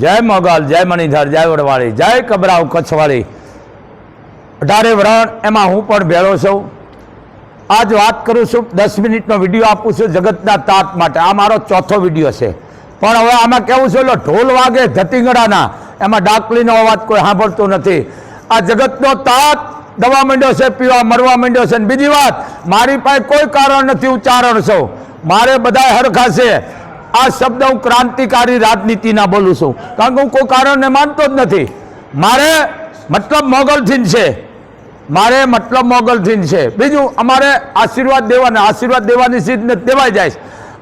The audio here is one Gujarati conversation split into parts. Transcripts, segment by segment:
જય મોગલ, જય મણિધર, જય વડવાળી, જય કબરાવ કચ્છવાળી. અઢારે વરણ, એમાં હું પણ ભેળો છું. આજ વાત કરું છું, દસ મિનિટનો વીડિયો આપું છું જગતના તાત માટે. આ મારો ચોથો વીડિયો છે. પણ હવે આમાં કેવું છે એટલે ઢોલ વાગે ધતીંગડાના. એમાં ડાકલીનો અવાજ કોઈ સાંભળતો નથી. આ જગતનો તાત દવા માંડ્યો છે, પીવા મરવા માંડ્યો છે. બીજી વાત, મારી પાસે કોઈ કારણ નથી ઉચ્ચારણ છું. મારે બધા હરખા છે આ શબ્દ હું ક્રાંતિકારી રાજનીતિના બોલું છું. કારણ કે હું કોઈ કારણને માનતો જ નથી. મારે મતલબ મોગલથીન છે. મારે મતલબ મોગલથીન છે. બીજું, અમારે આશીર્વાદ દેવાના, આશીર્વાદ દેવાની સીધ ને દેવાઈ જાય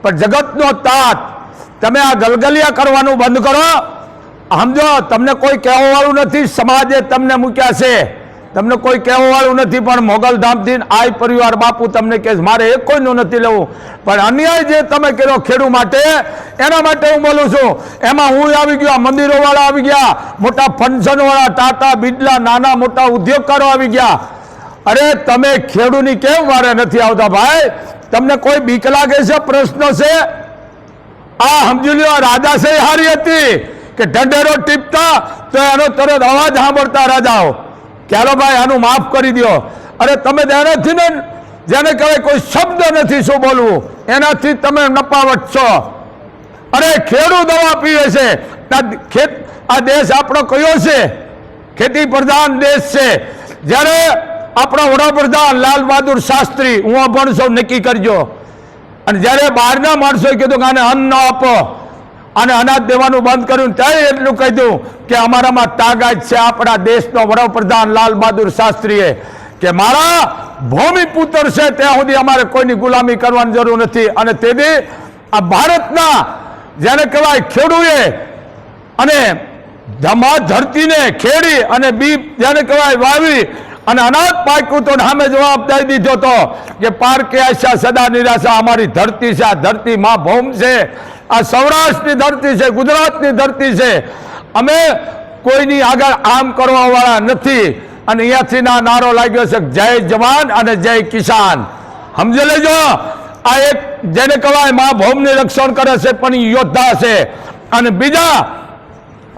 પણ જગતનો તાત, તમે આ ગલગલિયા કરવાનું બંધ કરો. સમજો, તમને કોઈ કહેવાવાળું નથી. સમાજે તમને મૂક્યા છે. તમને કોઈ કહેવાવાળું નથી, પણ મોગલધામથી આય પરિવાર બાપુ તમને કે મારે એક કોઈનું નથી લેવું. પણ અન્યાય જે તમે કર્યો ખેડૂ માટે, એના માટે હું બોલું છું. એમાં હું આવી ગયો મંદિરોવાળા આવી ગયા, મોટા ફંક્શનવાળા ટાટા બિડલા નાના મોટા ઉદ્યોગકારો આવી ગયા. અરે, તમે ખેડૂની કેમ વારે નથી આવતા ભાઈ? તમને કોઈ બીક લાગે છે, પ્રશ્ન છે? આ સમજી લ્યો છે હારી હતી. કે ઢંઢેરો ટીપતા, તો એનો તરત અવાજ સાંભળતા રાજાઓ. ચાલો ભાઈ, આનું માફ કરી દો અરે તમે એનાથી ને જેને કહેવાય કોઈ શબ્દ નથી શું બોલવું, એનાથી તમે નપાવટ છો. અરે ખેડૂત દવા પીવે છે. ખેત આ દેશ આપણો કયો છે? ખેતી પ્રધાન દેશ છે. જ્યારે આપણા વડાપ્રધાન લાલ બહાદુર શાસ્ત્રી, હું પણ સૌ નક્કી કરજો. અને જ્યારે બહારના માણસોએ કીધું કે આને અન્ન આપો અને અનાજ દેવાનું બંધ કર્યું ત્યારે એટલું કહ્યું કે અમારામાં તાગાજ છે આપણા દેશનો વડાપ્રધાન લાલ બહાદુર શાસ્ત્રીએ કે મારા ભૂમિપુત્ર છે ત્યાં સુધી અમારે કોઈની ગુલામી કરવાની જરૂર નથી. અને તેથી આ ભારતના જેને કહેવાય ખેડૂએ અને ધમા ધરતીને ખેડી અને બી જેને કહેવાય વાવી અને અનાથ પાક્યું તો સામે જવાબ દઈ દીધો તો કે પારકે આશા સદા નિરાશા, અમારી ધરતી છે, આ ધરતી માં ભૌમ છે, આ સૌરાષ્ટ્રની ધરતી છે, ગુજરાતની ધરતી છે. અમે કોઈની આગળ આમ કરવા વાળા નથી અને અહીંયાથી ના નારો લાગ્યો છે જય જવાન અને જય કિસાન. સમજી લેજો, આ એક જેને કહેવાય મા ભૌમની રક્ષણ કરે છે, પણ યોદ્ધા છે. અને બીજા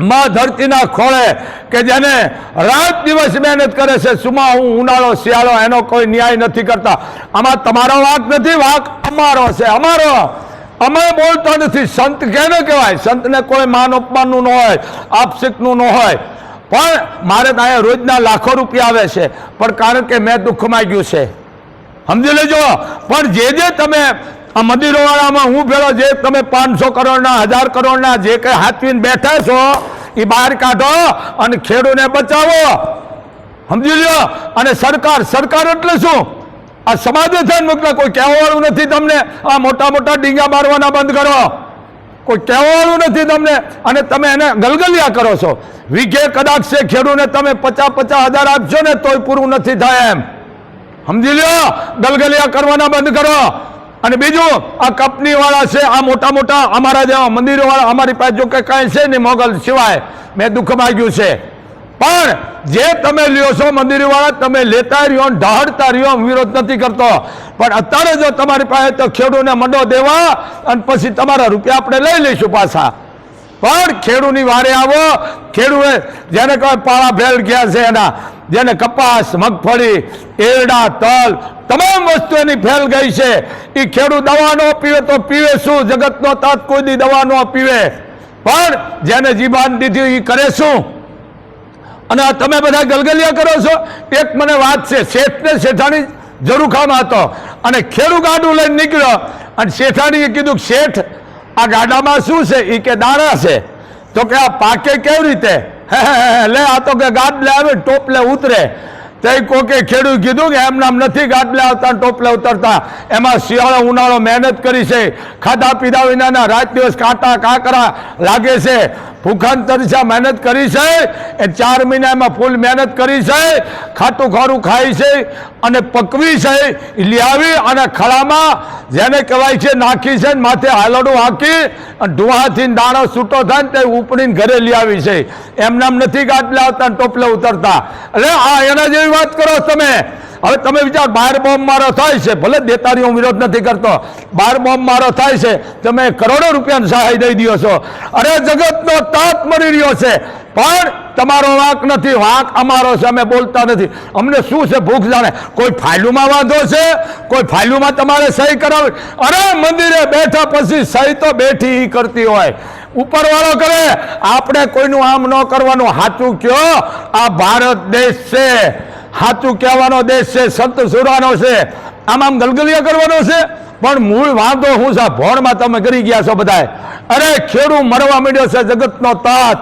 માં ધરતીના ખોળે કે જેને રાત દિવસ મહેનત કરે છે, સુમા હું ઉનાળો, શિયાળો, એનો કોઈ ન્યાય નથી કરતા. આમાં તમારો વાંક નથી, વાંક અમારો છે, અમારો. અમે બોલતા નથી, સંત કેને કહેવાય? સંતને કોઈ માન અપમાનનું ન હોય આપસિકનું ન હોય. પણ મારે તો અહીંયા રોજના લાખો રૂપિયા આવે છે. પણ કારણ કે મેં દુઃખ માગ્યું છે. સમજી લેજો. પણ જે જે તમે આ મંદિરોવાળામાં હું ભેળો, જે તમે પાંચસો કરોડના, હજાર કરોડના જે કંઈ હાથવીને બેઠા છો એ બહાર કાઢો અને ખેડૂને બચાવો. સમજી લ્યો? અને સરકાર સરકાર એટલે શું? આ સમાજે થઈને કોઈ કહેવાવાળું નથી તમને આ મોટા મોટા ડીંગા મારવાના બંધ કરો. કોઈ કહેવાવાળું નથી તમને. અને તમે એને ગલગલિયા કરો છો. વીઘે કદાચ છે ખેડૂને તમે પચાસ પચાસ હજાર આપશો ને તોય પૂરું નથી થાય એમ. સમજી લ્યો? ગલગલિયા કરવાના બંધ કરો. અને બીજું, આ કંપની વાળા છે, આ મોટા મોટા, અમારા જેવા મંદિરો વાળા અમારી પાસે જો કે કાંઈ છે નહીં મોગલ સિવાય, મેં દુઃખ માગ્યું છે. પણ જે તમે લ્યો છો મંદિર વાળા તમે લેતા રહ્યો ઢાળતા રહ્યો વિરોધ નથી કરતો. પણ અત્યારે જો તમારી પાસે તો ખેડૂને મંડો દેવા અને પછી તમારા રૂપિયા આપણે લઈ લઈશું પાછા. પણ ખેડૂની વારે આવો ખેડૂએ જેને કહે પાળા ભેળ ગયા છે એના જેને કપાસ, મગફળી, એરડા, તલ તમામ વસ્તુ એની ફેલ ગઈ છે. એ ખેડૂત દવા ન પીવે તો પીવે શું? જગતનો તાત કોઈ દવા ન પીવે. પણ જેને જીબાન દીધી એ કરે શું? અને તમે બધા ગલગલિયા કરો છો? એક મને વાત છે શેઠ ને શેઠાણી જરૂખામાં હતો. અને ખેડૂત ગાડું લઈને નીકળ્યો. અને શેઠાણીએ કીધું શેઠ, આ ગાડામાં શું છે? એ કે, દાણા છે. તો કે, આ પાકે કેવી રીતે? લે આ તો કે ગાડલે આવે ટોપલે ઉતરે. તે કોકે ખેડૂત કીધું કે એમ નામ નથી ગાટલે આવતા, ટોપલે ઉતરતા. એમાં શિયાળો, ઉનાળો મહેનત કરી છે. ખાધા, પીધા વિનાના રાત દિવસ કાંટા, કાંકરા લાગે છે. ભૂખાન તરીસા મહેનત કરી છે એ ચાર મહિના એમાં ફૂલ મહેનત કરી છે. ખાટું ખારું ખાય છે અને પકવી છે. એ અને ખળામાં જેને કહેવાય છે નાખી છે ને માથે હાલડું હાકી અને ધુવાથી દાણો છૂટો થાય ને તે ઉપડીને ઘરે લઈ આવી છે. એમ નામ નથી ગાટલે આવતા ટોપલે ઉતરતા. એટલે આ એના જેવી વાત કરો તમે. હવે તમે વિચાર, બાર બોમ્બ મારો થાય છે. ભલે દેતાની હું વિરોધ નથી કરતો. બાર બોમ્બ મારો થાય છે. તમે કરોડો રૂપિયાની સહાય દઈ દો છો. અરે જગતનો તાપ મળી રહ્યો છે. પણ તમારો વાંક નથી. વાંક અમારો છે. અમે બોલતા નથી. અમને શું છે ભૂખ જાણે? કોઈ ફાઇલુમાં વાંધો છે? કોઈ ફાઇલુમાં તમારે સહી કરાવી અરે મંદિરે બેઠા પછી સહી તો બેઠી કરતી હોય. ઉપરવાળો કરે, આપણે કોઈનું આમ ન કરવાનું. સાચું કયો? આ ભારત દેશ છે. સાચું કહેવાનો દેશ છે, સંત સુરાનો છે, આમ આમ ગલગલિયા કરવાનો છે. પણ મૂળ વાંધો શું છે ભોણમાં તમે કરી ગયા છો બધાએ અરે, ખેડૂ મરવા માંડ્યો છે જગતનો તાત.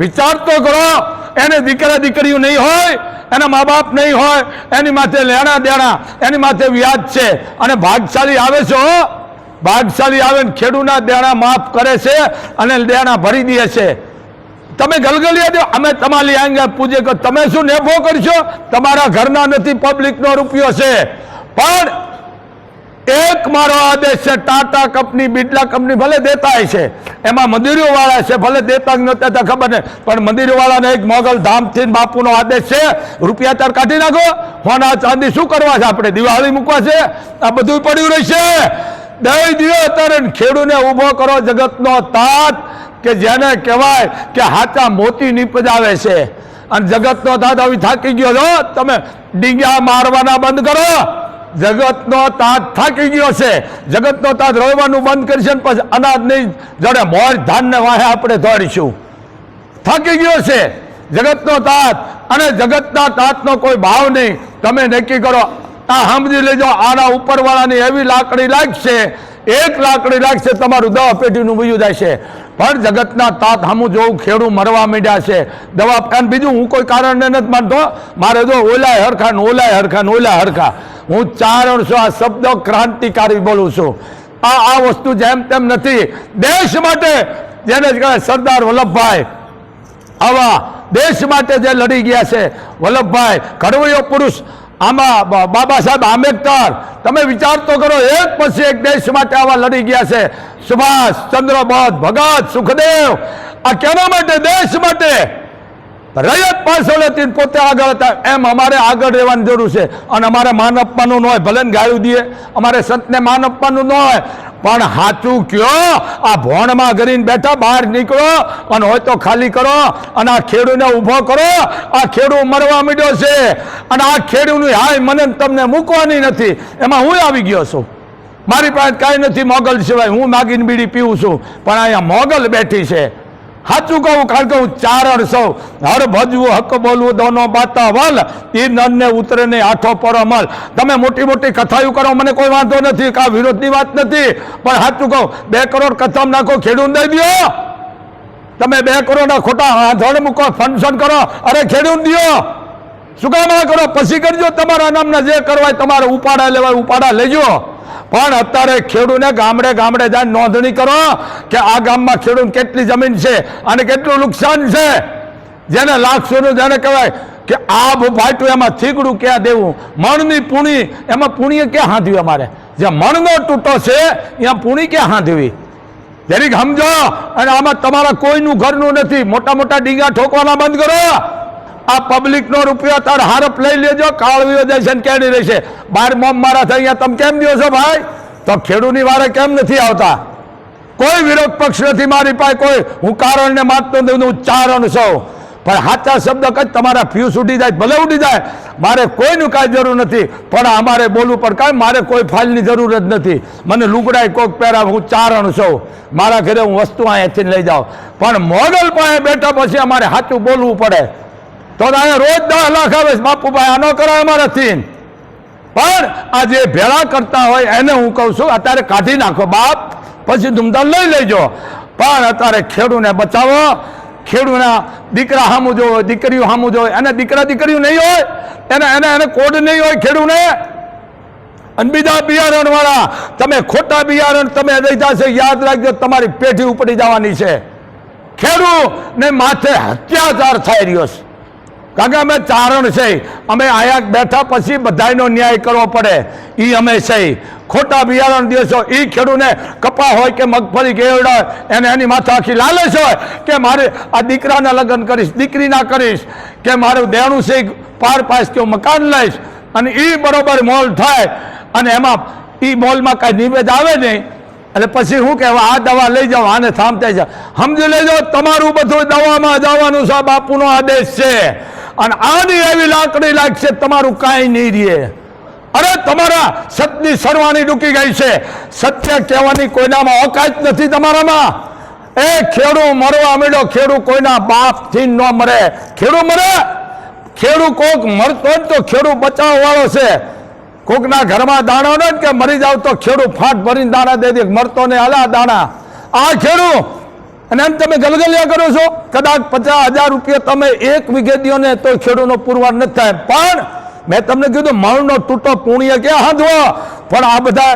વિચાર તો કરો, એને દીકરા દીકરીઓ નહીં હોય, એના મા બાપ નહીં હોય, એની માથે લેણા દેણા, એની માથે વ્યાજ છે. અને ભાગશાળી આવે છે હો. ભાગશાળી આવે ખેડૂના દેણા માફ કરે છે અને દેણા ભરી દે છે. તમે ગલગલિયા દો. અમે તમારી આંગે પૂજે કે તમે શું નેફો કરશો? તમારા ઘરના નથી, પબ્લિકનો રૂપિયો છે. પણ એક મારો આદેશ છે, ટાટા કંપની, બિરલા કંપની ભલે દેતા છે. એમાં મંદિરો વાળા છે, ભલે દેતા જ નતા તો ખબર નહીં. પણ મંદિરો વાળાને એક મોગલ ધામથી બાપુનો આદેશ છે. રૂપિયા તાર કાઢી નાખો. હોના ચાંદી શું કરવા છે આપણે? દિવાળી મૂકવા છે? આ બધું પડ્યું રહેશે. દઈ દિયો અત્યારે ખેડૂને ઊભો કરો જગતનો તાત. કે જેને કહેવાય કે હાચા મોતી નીપજાવે છે. અને જગતનો તાત આવી થાકી ગયો છો, તમે ડીંગા મારવાના બંધ કરો. જગતનો તાત થાકી ગયો છે. જગતનો તાત રોવાનું બંધ કરશે ને પછી અનાજ નહીં, જડે મોર ધાનને વાહે આપણે દોડીશું થાકી ગયો છે જગતનો તાત. અને જગતના તાતનો કોઈ ભાવ નહીં. તમે નક્કી કરો, આ સમજી લેજો, આના ઉપરવાળાની એવી લાકડી લાગશે એક લાકડી લાગશે, તમારું દવા પેટીનું વયું જશે છે. પણ જગતના તાત સામું જોવું ખેડૂ મરવા માંડ્યા છે. દવા અને બીજું હું કોઈ કારણને નથી માનતો. મારે જો ઓલાય હરખા ને ઓલાય હરખા ને ઓલાય હરખા. હું ચાર વર્ષો આ શબ્દ ક્રાંતિકારી બોલું છું. આ આ વસ્તુ જેમ તેમ નથી. દેશ માટે જેને જ કહેવાય સરદાર વલ્લભભાઈ. આવા દેશ માટે જે લડી ગયા છે, વલ્લભભાઈ, ઘડવૈયો પુરુષ આમાં બાબા સાહેબ આંબેડકર, તમે વિચાર તો કરો, એક પછી એક દેશ માટે આવા લડી ગયા છે. સુભાષ ચંદ્ર ભગત સુખદેવ, આ કેના માટે? દેશ માટે? રયત પાછળ હતી પોતે આગળ હતા. એમ અમારે આગળ રહેવાની જરૂર છે. અને અમારે માન આપવાનું ન હોય, ભલે ગાયું દઈએ. અમારે સંતને માન આપવાનું ન હોય. પણ સાચું કયો, આ ભોણમાં ગરીને બેઠા, બહાર નીકળો અને હોય તો ખાલી કરો અને આ ખેડૂને ઊભો કરો. આ ખેડૂ મરવા માંડ્યો છે. અને આ ખેડૂની હાય મને તમને મૂકવાની નથી. એમાં હું આવી ગયો છું. મારી પાસે કાંઈ નથી મોગલ સિવાય હું માગીને બીડી પીવું છું. પણ અહીંયા મોગલ બેઠી છે. સાચું કહું, કારણ કે હું ચારણ સૌ હર ભજવું, હક બોલવું, દોનો બાતા વલ. એ નનને ઉતરે ને આઠો પર અમલ. તમે મોટી મોટી કથાયું કરો, મને કોઈ વાંધો નથી, કા વિરોધની વાત નથી. પણ સાચું કહું, બે કરોડ કથમ નાખો, ખેડૂત દઈ દો તમે બે કરોડના ખોટા ધડ મૂકો ફંક્શન કરો, અરે ખેડૂત દો શું કરો, પછી કરજો. તમારા નામના જે કરવાય તમારે ઉપાડા લેવાય, ઉપાડા લેજો. પણ અત્યારે ખેડૂને ગામડે ગામડે જાય, નોંધણી કરો કે આ ગામમાં ખેડૂત કેટલી જમીન છે અને કેટલું નુકસાન છે. જેને લાખસોનું, જેને કહેવાય કે આભ ફાટ્યું એમાં થીગડું ક્યાં દેવું? મણની પૂણી, એમાં પૂણીએ ક્યાં હાંધવી અમારે? જે મણનો તૂટો છે, ત્યાં પૂણી ક્યાં હાંધવી જરીક સમજો. અને આમાં તમારા કોઈનું ઘરનું નથી. મોટા મોટા ડીંગા ઠોકવાના બંધ કરો. આ પબ્લિકનો રૂપિયો તાર હારપ લઈ લેજો, કાળવીઓ જશે ને કેડી રહેશે. બાર મોમ મારા થઈ અહીંયા તમે કેમ દો છો ભાઈ? તો ખેડૂની વારે કેમ નથી આવતા? કોઈ વિરોધ પક્ષ નથી મારી પાસે, કોઈ. હું કારણને માનતો નથી, હું ચારણ છું. પણ સાચા શબ્દ કઈ તમારા ફ્યુઝ ઉડી જાય, ભલે ઉડી જાય. મારે કોઈનું કાંઈ જરૂર નથી, પણ અમારે બોલવું પણ કાંઈ મારે કોઈ ફાઇલની જરૂર જ નથી. મને લુગડાય કોક પહેરાવ, હું ચારણ છું. મારા ઘરે હું વસ્તુ અહીંયાથી લઈ જાઉં. પણ મોડલ પાસે બેઠા પછી અમારે સાચું બોલવું પડે. તો અહીંયા રોજ દસ લાખ આવે બાપુભાઈ આનો કરાય અમારાથી પણ આ જે ભેળા કરતા હોય એને હું કહું છું, અત્યારે કાઢી નાખો બાપ, પછી ધૂમધામ લઈ લેજો. પણ અત્યારે ખેડૂને બચાવો. ખેડૂના દીકરા સામું જોવો દીકરીઓ સામું જોવો એને દીકરા દીકરીઓ નહીં હોય, એને એને એને કોડ નહીં હોય ખેડૂને. અને બીજા બિયારણ વાળા તમે ખોટા બિયારણ તમે દઈતા છે, યાદ રાખજો, તમારી પેઢી ઉપડી જવાની છે. ખેડૂ ને માથે અત્યાચાર થઈ રહ્યો છે. કારણ કે અમે ચારણ છે. અમે આયા બેઠા પછી બધાયનો ન્યાય કરવો પડે. એ અમે છે. ખોટા બિયારણ દેશો એ ખેડૂને કપા હોય કે મગફળી ગેવડ હોય એને એની માથે આખી લાલચ હોય કે મારે આ દીકરાના લગ્ન કરીશ, દીકરીના કરીશ, કે મારું દેણું છે પાર પાસ કે મકાન લઈશ. અને એ બરોબર મોલ થાય. અને એમાં એ મોલમાં કાંઈ નિવેદ આવે નહીં. એટલે પછી શું કહેવાય, આ દવા લઈ જાઓ, આને થામતા જા સમજી લેજો, તમારું બધું દવામાં જવાનું સાહેબ આપુનો આદેશ છે. અને આની એવી લાકડી લાગશે, તમારું કાંઈ નહીં રહે. અરે, તમારા સતની સરવાની ડૂકી ગઈ છે. સત્ય કહેવાની કોઈનામાં ઓકાત નથી તમારામાં. એ ખેડૂ મરવા મળ્યો ખેડૂ કોઈના બાપથી ન મરે. ખેડૂ મરે? ખેડૂ કોક મરતો જ તો ખેડૂ બચાવવાળો છે. કોકના ઘરમાં દાણો ને કે મરી જાવ તો ખેડૂ ફાટ ભરીને દાણા દે દે, મરતો ને હાલા દાણા. આ ખેડૂ અને આમ તમે ગલગલિયા કરો છો. કદાચ પચાસ હજાર રૂપિયા તમે એક વીઘે દો ને તો ખેડૂતનો પુરવાર નથી થાય. પણ મેં તમને કીધું, મણનો તૂટો પુણ્ય કે હાંધવો? પણ આ બધા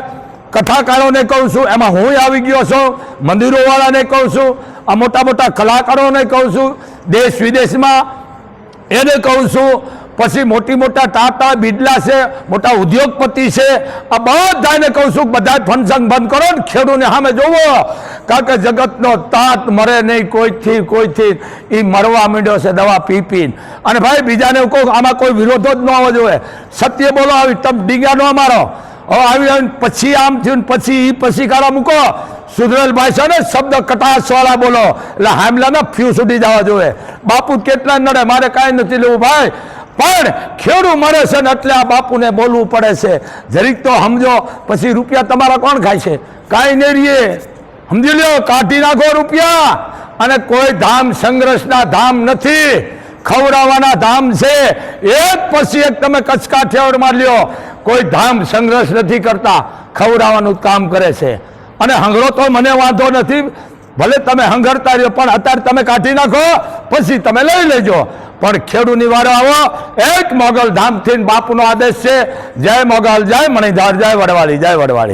કથાકારોને કહું છું, એમાં હું આવી ગયો છું, મંદિરોવાળાને કહું છું, આ મોટા મોટા કલાકારોને કહું છું, દેશ વિદેશમાં એને કહું છું પછી મોટી મોટા ટાટા, બિડલા છે, મોટા ઉદ્યોગપતિ છે. આ બધાને કહું છું, બધા ફંક્શન બંધ કરો ને ખેડૂને સામે જોવો. કારણ કે જગતનો તાત મરે નહીં, કોઈથી કોઈથી. એ મરવા માંડ્યો છે દવા પી પીને અને ભાઈ, બીજાને કહું, આમાં કોઈ વિરોધો જ ન હોવો જોઈએ. સત્ય બોલો, આવી તમ ડીંગા ન મારો. હવે આવી પછી આમ થયું પછી એ પછી કાળા મૂકો. સુધરેલ છે ને, શબ્દ કટાશવાળા બોલો. એટલે હામલાના ફ્યુ સુધી જવા જોઈએ. બાપુ કેટલા નડે, મારે કાંઈ નથી લેવું ભાઈ. પણ ખેડૂ મળે છે ને એટલે આ બાપુને બોલવું પડે છે. જરીક તો સમજો, પછી રૂપિયા તમારા કોણ ખાય છે? કાંઈ નહીં રહીએ સમજી લ્યો, કાઢી નાખો રૂપિયા. અને કોઈ ધામ સંઘર્ષના ધામ નથી. ખવડાવવાના ધામ છે. એક પછી એક તમે કચકાઠિયાવાડમાં લ્યો. કોઈ ધામ સંઘર્ષ નથી કરતા. ખવડાવવાનું કામ કરે છે. અને હંગરો તો મને વાંધો નથી. ભલે તમે હંગરતા રહ્યો, પણ અત્યારે તમે કાઢી નાખો, પછી તમે લઈ લેજો. પણ ખેડૂની વારો આવો. એક મોગલ ધામથી બાપુનો આદેશ છે. જય મોગલ, જય મણિધાર, જય વડવાળી જય વડવાળી.